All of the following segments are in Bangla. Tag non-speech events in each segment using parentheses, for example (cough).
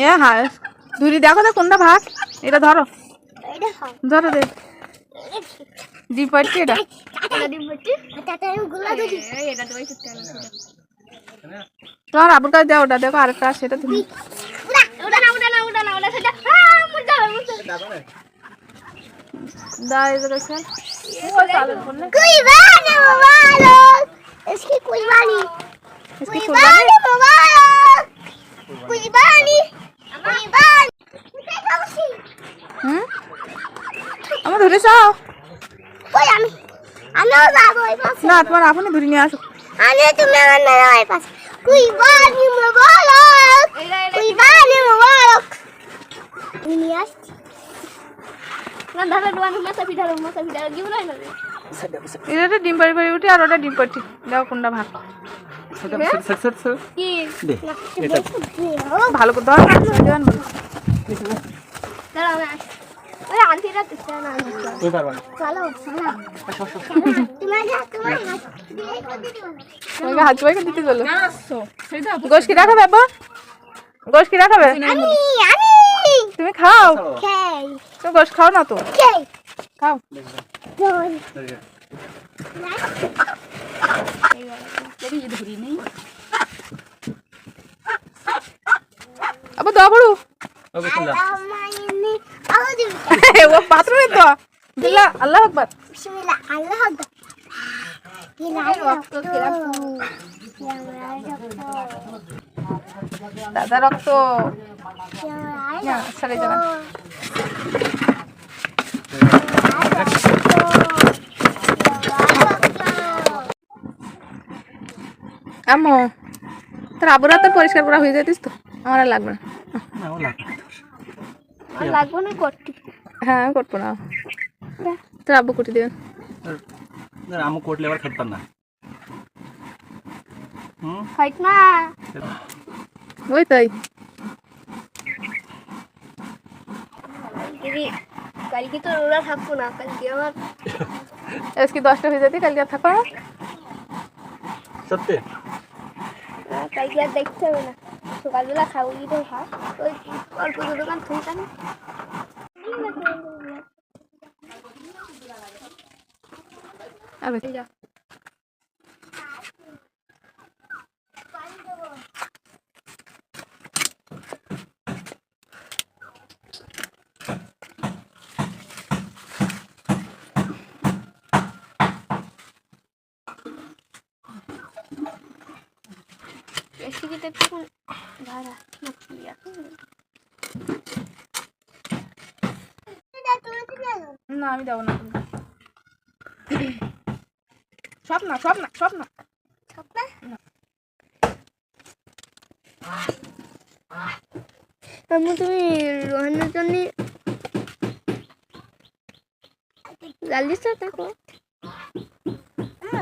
এ হ্যাঁ ধুরি দেখো তো কোনটা ভাত। এটা ধরো। ধরো দে। ডিম পাচ্ছি এটা। এটা ডিম ভর্তি তাতে আমি গুলা দিই এটা তো তোমার আবুর কাছে দাও ওটা দেখো আরেকটা আছে এটা তুমি উড়া না উড়া না উড়া সেটা। মুজা মুজা দাও কুরবানি। হুম? আমার ধরে যাও। কই আমি? আমিও যাব ওই পাশে। না তোমার আপনি ধরে নিয়ে আসো। আমি তুমি আমার না ওই পাশে। কুরবানি মুবারক। কুরবানি মুবারক। নিয়ে আসছি। না দাদা দোকানে মাথা পিঠালো মাথা পিঠালো দিও না এটা ডিম পাড়ি পাড়ি উঠে আর ওটা ডিম পাড়ি দাও কোনটা ভাগ। ভালো করে ধর দেওয়ান বলো দাঁড়া আমি আসছি ওই আন্টিরা তো না ওই পারবা না চলো চলো। তোমার যা তোমার হাত দিয়ে করে দিও তোমাকে হাত পাইকে দিতে চলো গোশ কি রাখাবে? আব্বা কি তুমি খাও। তুমি গোশ খাও না তো। খাও। দোন আবার দাও বড়ু ওকে শুনলাম আমাইনি আউযু ও বাথরুমে তো বিল্লাহ আল্লাহ আকবার বিসমিল্লাহ আল্লাহ আকবার ইলাই রক্ত দাদা রক্ত না সরে যাবেন আম্মু তোর আবুর হাতে পরিষ্কার করা হয়ে যেতিস তো আমার আর লাগবে না। লাগবে না। করতে। হ্যাঁ করব না। তোর আব্বু কুটি দেবেন। আমু কোটলে আবার খেতে না। হুম? না। ওই তাই। কালকে তো ওরা থাকব না কালকে আমার আজকে দশটা হয়ে যেতে কালকে আর থাকো না। সত্যি? আহ, কি আর দেখতে হবে না? সকালবেলা খাব কি তো খা ওই অল্প দোকান থুইতাম আর বেশি যা বেশি খেতে একটু ভাড়া নাকি এখন না আমি যাব না সব না সব না। সব না? আমি তুমি রোহানের জন্য লালিস থাকো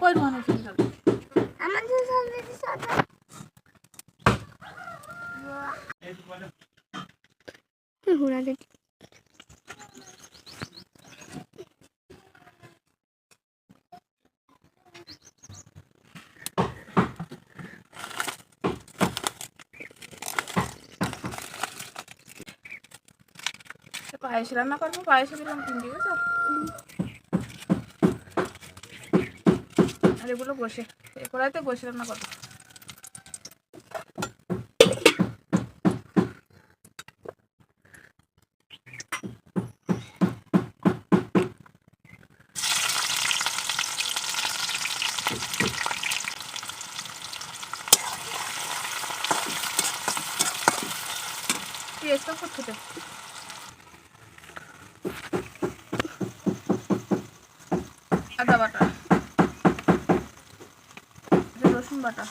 কই রোহান দেখি পায়েস রান্না করব, পায়েসে দিলাম তিন দিয়েছ আর এগুলো বসে, এ বসে রান্না করব। করতে আদা বাটা। রসুন বাটা।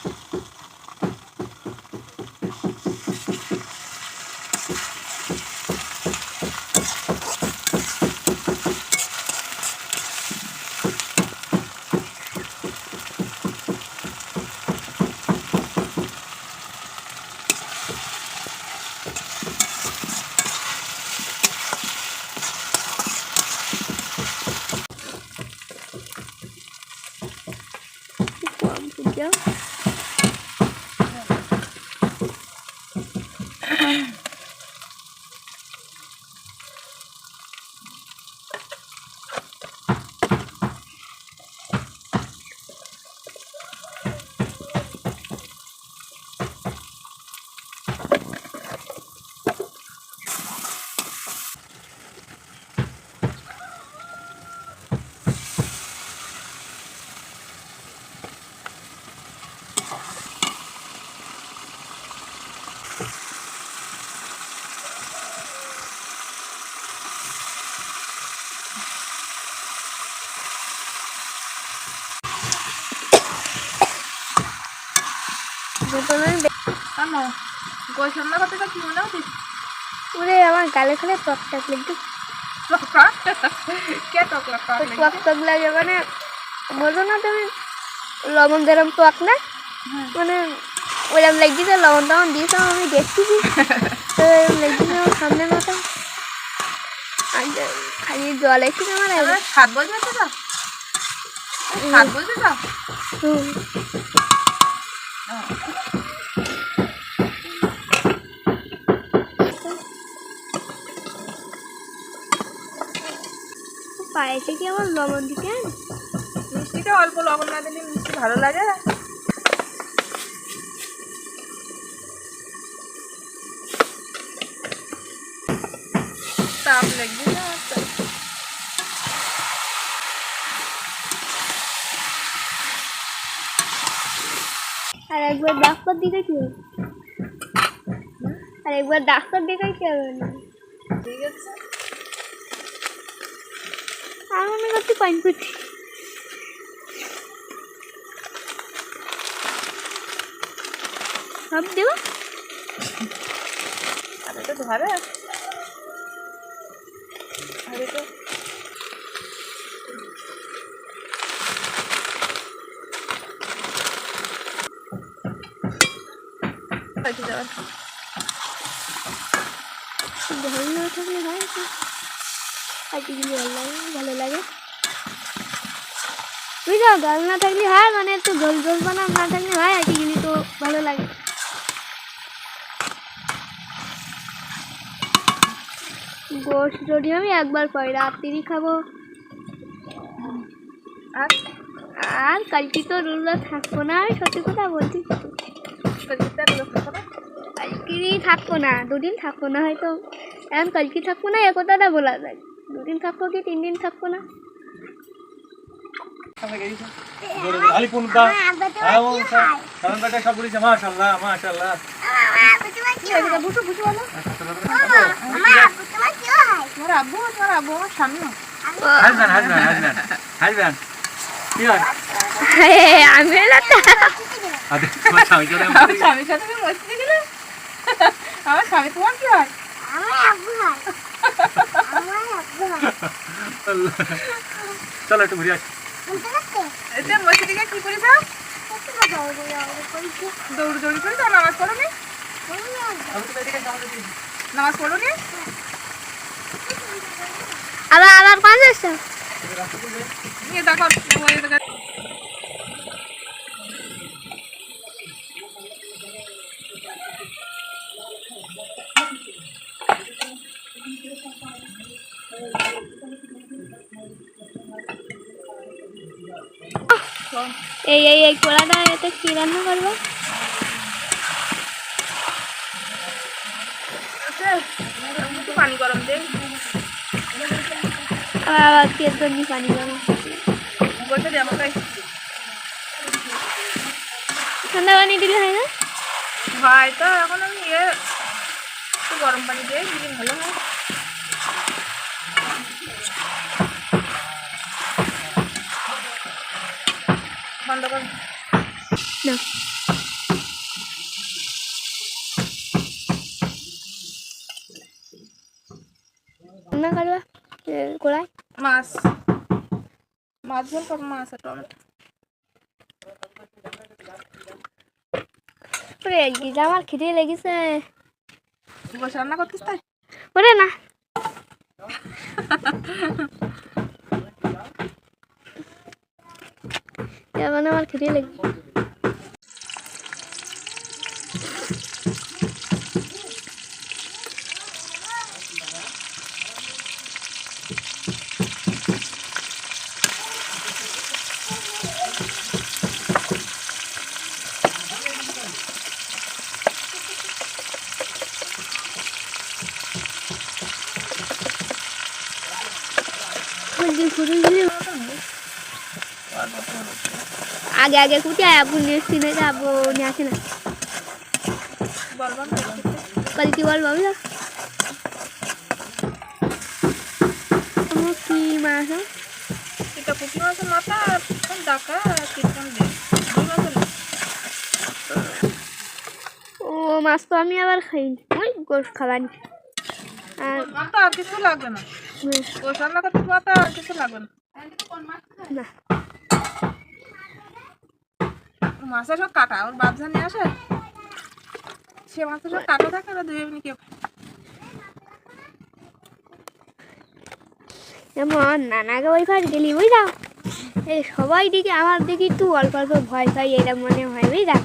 কোনো কি মনে হচ্ছে ওরে আমার গালে খালে টক টক লাগছে। কে টক টক টক টক লাগে মানে বলছো না তুমি লবণ যেরম টক না মানে ওরম লাগছে লবণ টবণ দিয়েছ আমি দেখতেছি। তো এরম লাগছে আমার সামনে মাথা আর খালি জল এসে আমার সাত বছর তো? তো সাত বছর তো? পায়েতে কি আমার লবণ দিতে মিষ্টিটা অল্প লবণ না দিলে মিষ্টি ভালো লাগে। তাপ লাগবে না আর একবার ডাক্তার দিকে কি হবে। আর একবার ডাক্তার দিকে কি হবে না। ঠিক আছে। পানি করছি সব দেবো? আর এটা ধরে। আর এটা হয়তো না থাকলে হয় আর কি ভালো লাগে? ভালো লাগে। বুঝলো জল না থাকলে হয় মানে একটু ঝোল ঝোল বানা না থাকলে হয়, আর কি তো ভালো লাগে। গোশ যদি আমি একবার পাই রাত্রি খাব। আর আর কালকে তো রুলবার থাকব না, আমি সত্যি কথা বলছি। থাকো থাকব না, দুদিন থাকব না হয়তো। এখন কালকে থাকব না, এ কথাটা বলা যায়। দুদিন থাকব কি তিন দিন থাকব না? তোমার আব্বু তোমার আব্বু আমার স্বামী হাসবেন কি হয়? তোমার আমার তোমার কি হয়। চলো একটু ঘুরে আসি। এটা কি করেছ দৌড় দৌড়ি করে তো নামাজ পড়ো নি নামাজ পড়ো নি আবার আবার পাঁচ আসছে দেখো এই এই এই কড়াটা এতে কি রান্না করব? পানি গরম দে আবার আবার তেল পানি দেবো বলতে দে ঠান্ডা পানি দিলে হয় না? ভাই তো, এখন আমি ইয়ে গরম পানি দিয়ে দিলে ভালো হয়। কর না রান্না করবা এ, কড়াই মাছ। মাছ ঝোল করব মাছ টমেটো। ওরে গিজা আমার খিদে লেগেছে। বসে রান্না করতিস তাই? ওরে না। (laughs) এবার আমার খিদে Thank ফুলদি আগে আগে আয় আপু নিয়ে এসছি না আপু নিয়ে আসে না। কাল কি বলব আমি কি মাছ এটা মাছের আর ও মাছ তো আমি আবার খাইনি ওই গোস খাবানি। আর কিছু লাগবে না। গোস রান্না করতে মাথা আর কিছু লাগবে না। না। মাছের সব কাটা ওর বাচ্চা নিয়ে আসে? সে মাছের সব কাটা থাকে ওরা দুই এমনি কেউ যেমন নানাকে ওই ফার গেলি বুঝলাম এই সবাই দিকে আমার দিকে একটু অল্প অল্প ভয় পাই এটা মনে হয় বুঝলাম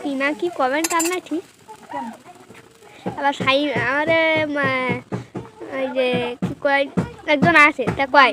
কি না কি কমেন্ট আর না ঠিক? আবার সাই আমার ওই যে কি কয় একজন আছে তা কয়?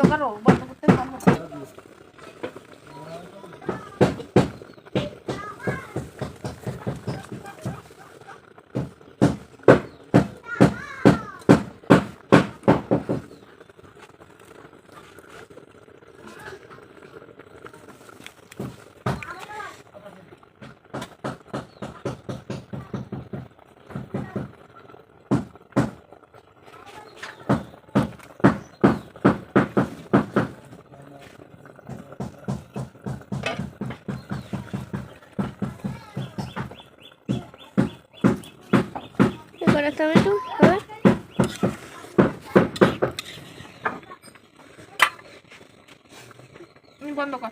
করে টমেটো হবে তুমি বন্ধ কর।